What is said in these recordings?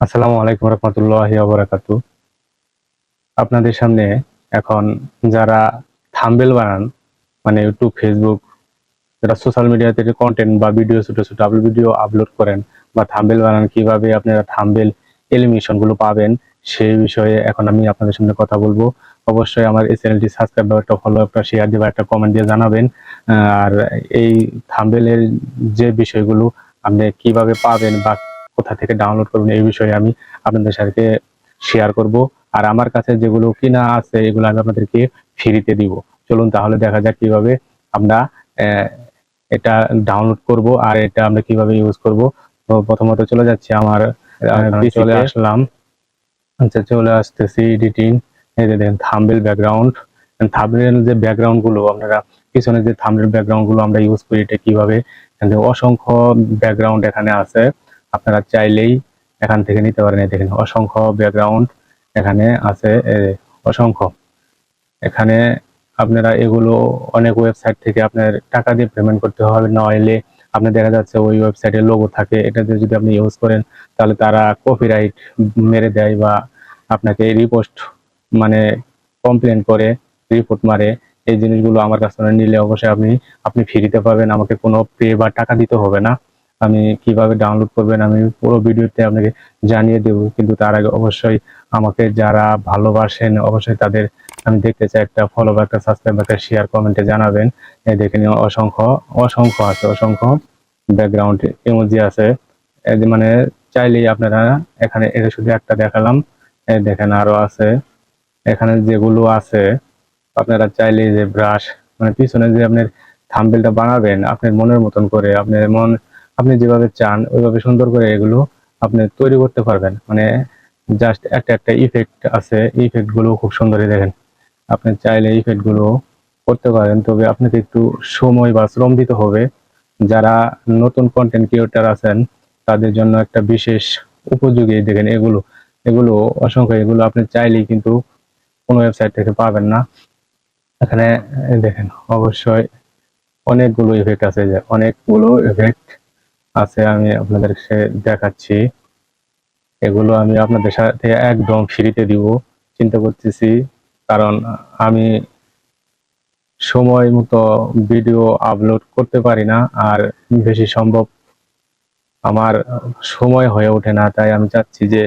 আসসালামু আলাইকুম রহমতুল্লাহ বারাকাতু আপনাদের সামনে এখন যারা থাম্বেল বানান মানে ইউটিউব ফেসবুক যারা সোশ্যাল মিডিয়াতে কন্টেন্ট বা ভিডিও ছোট ছোট আপলোড ভিডিও আপলোড করেন বা থাম্বেল বানান, কীভাবে আপনারা থাম্বেল এলিমিনেশনগুলো পাবেন, সেই বিষয়ে এখন আমি আপনাদের সামনে কথা বলব। অবশ্যই আমার এই চ্যানেলটি সাবস্ক্রাইব বা একটা ফলো একটা শেয়ার দেবা একটা কমেন্ট দিয়ে জানাবেন। আর এই থাম্বেলের যে বিষয়গুলো আপনি কীভাবে পাবেন বা কোথা থেকে ডাউনলোড করবেন এই বিষয়ে আমি আপনাদের সাথে শেয়ার করব। আর আমার কাছে যেগুলো কিনা আছে এগুলো আমি আপনাদেরকে ফ্রিতে দিব। চলুন তাহলে দেখা যাক কীভাবে আমরা এটা ডাউনলোড করব আর এটা আমরা কীভাবে ইউজ করব। তো প্রথমত চলে যাচ্ছি আমার চলে আসলাম। আচ্ছা চলে আসতেছি এডিটিং এই যে দেখেন থাম্বেল ব্যাকগ্রাউন্ড থাম্বেল যে ব্যাকগ্রাউন্ডগুলো আপনারা পিছনে যে থাম্বেল ব্যাকগ্রাউন্ডগুলো আমরা ইউজ করি এটা কীভাবে? অসংখ্য ব্যাকগ্রাউন্ড এখানে আছে। আপনারা চাইলেই এখান থেকে নিতে পারেন। দেখেন, অসংখ্য ব্যাকগ্রাউন্ড এখানে আছে অসংখ্য। এখানে আপনারা এগুলো অনেক ওয়েবসাইট থেকে আপনার টাকা দিয়ে পেমেন্ট করতে হবে নইলে আপনার দেখা যাচ্ছে ওই ওয়েবসাইটে লোগো থাকে, এটা দিয়ে যদি আপনি ইউজ করেন, তাহলে তারা কপিরাইট মেরে দেয় বা আপনাকে রিপোস্ট মানে কমপ্লেন করে রিপোর্ট মারে। এই জিনিসগুলো আমার কাছ থেকে নিলে অবশ্যই আপনি আপনি ফ্রিতে পাবেন। আমাকে কোনো পে বা টাকা দিতে হবে না। আমি কীভাবে ডাউনলোড করবেন আমি পুরো ভিডিওতে আপনাকে জানিয়ে দেব। কিন্তু তার আগে অবশ্যই আমাকে যারা ভালোবাসেন, অবশ্যই তাদের আমি দেখতে চাই একটা ফলো বা একটা সাবস্ক্রাইব একটা শেয়ার কমেন্টে জানাবেন। দেখে নিয়ে অসংখ্য অসংখ্য আছে, অসংখ্য ব্যাকগ্রাউন্ড ইমোজি আছে। মানে চাইলেই আপনারা এখানে এটা শুধু একটা দেখালাম। দেখেন আরও আছে। এখানে যেগুলো আছে, আপনারা চাইলে যে ব্রাশ মানে পিছনে যে আপনার থাম্বেলটা বানাবেন, আপনার মনের মতন করে, আপনার মন আপনি যেভাবে চান, ওইভাবে সুন্দর করে এগুলো আপনি তৈরি করতে পারবেন। মানে জাস্ট একটা একটা ইফেক্ট আছে ইফেক্টগুলো খুব সুন্দরই দেখেন। আপনি চাইলে ইফেক্টগুলো করতে পারেন, তবে আপনাকে একটু সময় বা শ্রম দিতে হবে। যারা নতুন কন্টেন্ট ক্রিয়েটার আছেন, তাদের জন্য একটা বিশেষ উপযোগী দেখেন এগুলো। এগুলো অসংখ্য, এগুলো আপনি চাইলেই কিন্তু কোনো ওয়েবসাইট থেকে পাবেন না। এখানে দেখেন, অবশ্যই অনেকগুলো ইফেক্ট আছে, যে অনেকগুলো ইফেক্ট আছে, আমি আপনাদেরকে দেখাচ্ছি। এগুলো আমি আপনাদের সাথে একদম ফ্রিতে দিব, চিন্তা করতেছি, কারণ আমি সময় মতো ভিডিও আপলোড করতে পারি না, আর বেশি সম্ভব আমার সময় হয়ে ওঠে না, তাই আমি চাচ্ছি যে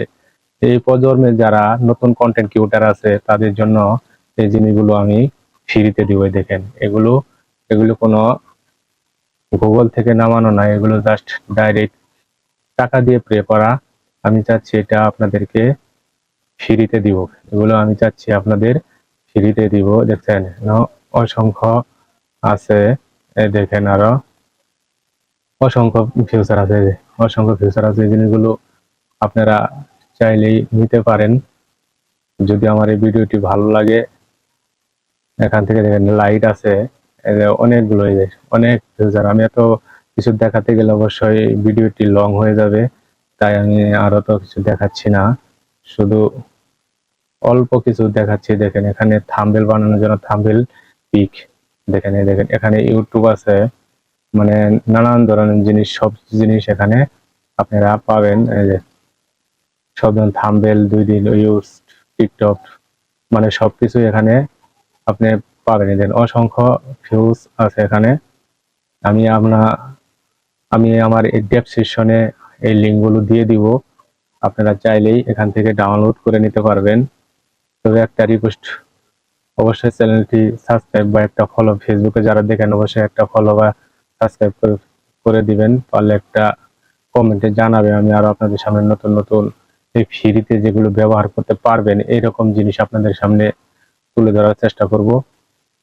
এই প্রজন্মে যারা নতুন কন্টেন্ট ক্রিয়েটার আছে, তাদের জন্য এই জিনিসগুলো আমি ফ্রিতে দিব দেখেন, এগুলো এগুলো কোনো গুগল থেকে নামানো না, এগুলো জাস্ট ডাইরেক্ট টাকা দিয়ে প্রে করা। আমি চাচ্ছি এটা আপনাদেরকে ফ্রিতে দিব। এগুলো আমি চাচ্ছি আপনাদের ফ্রিতে দিব। দেখছেন অসংখ্য আছে দেখেন আরও অসংখ্য ফিউচার আছে অসংখ্য ফিউচার আছে, এই জিনিসগুলো আপনারা চাইলেই নিতে পারেন। যদি আমার এই ভিডিওটি ভালো লাগে, এখান থেকে দেখেন লাইট আছে। অনেকগুলো অনেক ফিউচার আমি এত কিছু দেখাতে গেলে অবশ্যই ভিডিওটি লং হয়ে যাবে, তাই আমি আরও তো কিছু দেখাচ্ছি না। শুধু অল্প কিছু দেখাচ্ছি, দেখেন এখানে থাম্বেল বানানোর জন্য থাম্বেল পিক দেখেন দেখেন, এখানে ইউটিউব আছে। মানে নানান ধরনের জিনিস, সব জিনিস এখানে আপনারা পাবেন। এই যে সব ধরনের থাম্বেল দুই দিন ইউজ টিকটক মানে সবকিছু এখানে আপনি পাবেন এদের অসংখ্য ভিউজ আছে এখানে। আমি আপনার, আমি আমার এই ডেসক্রিপশনে এই লিঙ্কগুলো দিয়ে দিব। আপনারা চাইলেই এখান থেকে ডাউনলোড করে নিতে পারবেন। তবে একটা রিকোয়েস্ট অবশ্যই চ্যানেলটি সাবস্ক্রাইব বা একটা ফলো ফেসবুকে যারা দেখেন, অবশ্যই একটা ফলো বা সাবস্ক্রাইব করে দিবেন। পারলে একটা কমেন্টে জানাবেন আমি আরও আপনাদের সামনে নতুন নতুন এই ফ্রিতে যেগুলো ব্যবহার করতে পারবেন এরকম জিনিস আপনাদের সামনে তুলে ধরার চেষ্টা করব।